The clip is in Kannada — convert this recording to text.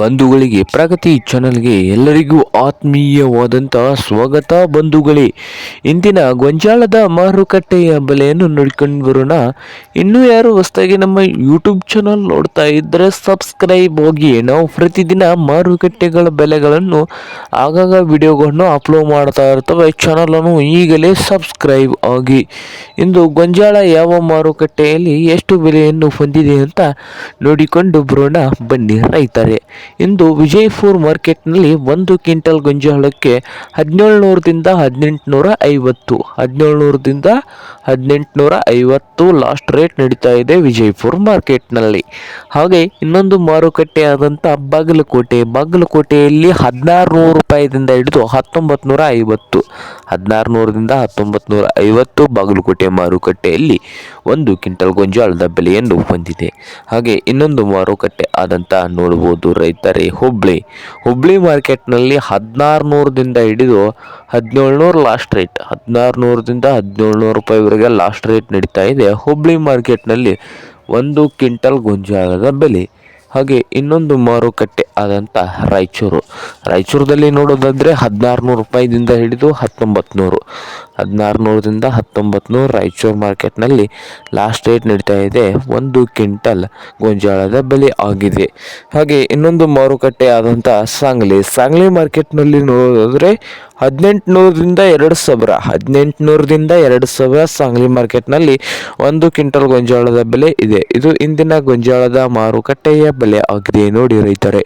ಬಂಧುಗಳಿಗೆ, ಪ್ರಗತಿ ಚಾನಲ್ಗೆ ಎಲ್ಲರಿಗೂ ಆತ್ಮೀಯವಾದಂತಹ ಸ್ವಾಗತ ಬಂಧುಗಳೇ. ಇಂದಿನ ಗೊಂಜಾಳದ ಮಾರುಕಟ್ಟೆಯ ಬೆಲೆಯನ್ನು ನೋಡ್ಕೊಂಡು ಬರೋಣ. ಇನ್ನೂ ಯಾರು ಹೊಸದಾಗಿ ನಮ್ಮ ಯೂಟ್ಯೂಬ್ ಚಾನಲ್ ನೋಡ್ತಾ ಇದ್ದರೆ ಸಬ್ಸ್ಕ್ರೈಬ್ ಹೋಗಿ ನಾವು ಪ್ರತಿದಿನ ಮಾರುಕಟ್ಟೆಗಳ ಬೆಲೆಗಳನ್ನು, ಆಗಾಗ ವಿಡಿಯೋಗಳನ್ನು ಅಪ್ಲೋಡ್ ಮಾಡ್ತಾ ಇರ್ತವೆ. ಚಾನಲನ್ನು ಈಗಲೇ ಸಬ್ಸ್ಕ್ರೈಬ್ ಆಗಿ. ಇಂದು ಗೊಂಜಾಳ ಯಾವ ಮಾರುಕಟ್ಟೆಯಲ್ಲಿ ಎಷ್ಟು ಬೆಲೆಯನ್ನು ಹೊಂದಿದೆ ಅಂತ ನೋಡಿಕೊಂಡು ಬರೋಣ. ಬನ್ನಿ ರೈತರೇ. ಇಂದು ವಿಜಯಪುರ್ ಮಾರ್ಕೆಟ್ನಲ್ಲಿ ಒಂದು ಕ್ವಿಂಟಲ್ ಗೊಂಜಾಳಕ್ಕೆ ಹದಿನೇಳ್ನೂರದಿಂದ ಹದಿನೆಂಟುನೂರ ಐವತ್ತು ಹದಿನೇಳ್ನೂರದಿಂದ ಹದಿನೆಂಟುನೂರ ಐವತ್ತು ಲಾಸ್ಟ್ ರೇಟ್ ನಡೀತಾ ಇದೆ ವಿಜಯಪುರ ಮಾರ್ಕೆಟ್ನಲ್ಲಿ. ಹಾಗೆ ಇನ್ನೊಂದು ಮಾರುಕಟ್ಟೆ ಆದಂಥ ಬಾಗಲಕೋಟೆ. ಬಾಗಲಕೋಟೆಯಲ್ಲಿ ಹದಿನಾರು ನೂರು ರೂಪಾಯಿದಿಂದ ಹಿಡಿದು ಹತ್ತೊಂಬತ್ತು ನೂರ ಐವತ್ತು ಹದಿನಾರು ನೂರದಿಂದ ಹತ್ತೊಂಬತ್ತು ನೂರ ಐವತ್ತು ಬಾಗಲಕೋಟೆ ಮಾರುಕಟ್ಟೆಯಲ್ಲಿ ಒಂದು ಕ್ವಿಂಟಲ್ ಗೊಂಜಾಳದ ಬೆಲೆಯನ್ನು ಹೊಂದಿದೆ. ಹಾಗೆ ಇನ್ನೊಂದು ಮಾರುಕಟ್ಟೆ ಆದಂಥ ನೋಡ್ಬೋದು ರೈತರೇ, ಹುಬ್ಳಿ. ಹುಬ್ಳಿ ಮಾರ್ಕೆಟ್ನಲ್ಲಿ ಹದಿನಾರು ನೂರದಿಂದ ಹಿಡಿದು ಹದಿನೇಳು ನೂರು ಲಾಸ್ಟ್ ರೇಟ್ ಹದಿನಾರು ನೂರದಿಂದ ಹದಿನೇಳು ನೂರು ರೂಪಾಯಿವರೆಗೆ ಲಾಸ್ಟ್ ರೇಟ್ ನಡೀತಾ ಇದೆ. ಹುಬ್ಳಿ ಮಾರ್ಕೆಟ್ನಲ್ಲಿ ಒಂದು ಕ್ವಿಂಟಲ್ ಗೊಂಜಾಳದ ಬೆಲೆ. ಹಾಗೆ ಇನ್ನೊಂದು ಮಾರುಕಟ್ಟೆ ಆದಂಥ ರಾಯಚೂರು. ರಾಯಚೂರದಲ್ಲಿ ನೋಡೋದಾದರೆ ಹದಿನಾರು ನೂರು ರೂಪಾಯಿದಿಂದ ಹಿಡಿದು ಹತ್ತೊಂಬತ್ತು ನೂರು ಹದಿನಾರು ನೂರದಿಂದ ಹತ್ತೊಂಬತ್ತು ನೂರು ರಾಯಚೂರು ಮಾರ್ಕೆಟ್ನಲ್ಲಿ ಲಾಸ್ಟ್ ರೇಟ್ ನಡೀತಾ ಇದೆ. ಒಂದು ಕ್ವಿಂಟಲ್ ಗೊಂಜಾಳದ ಬೆಲೆ ಆಗಿದೆ. ಹಾಗೆ ಇನ್ನೊಂದು ಮಾರುಕಟ್ಟೆ ಆದಂಥ ಸಾಂಗ್ಲಿ. ಸಾಂಗ್ಲಿ ಮಾರ್ಕೆಟ್ನಲ್ಲಿ ನೋಡೋದಾದರೆ ಹದಿನೆಂಟುನೂರರಿಂದ ಎರಡು ಸಾವಿರ. ಹದಿನೆಂಟುನೂರದಿಂದ ಎರಡು ಸಾವಿರ ಸಾಂಗ್ಲಿ ಮಾರ್ಕೆಟ್ನಲ್ಲಿ ಒಂದು ಕ್ವಿಂಟಲ್ ಗೊಂಜಾಳದ ಬೆಲೆ ಇದೆ. ಇದು ಇಂದಿನ ಗೊಂಜಾಳದ ಮಾರುಕಟ್ಟೆಯ ಬೆಲೆ ಆಗಿದೆ ನೋಡಿ ರೈತರೇ.